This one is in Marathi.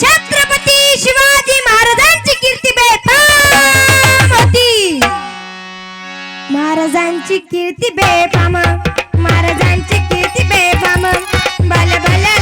छत्रपती शिवाजी महाराजांची कीर्ती बेफाम होती. महाराजांची कीर्ती बेफाम महाराजांची कीर्ती बेफाम. भले भले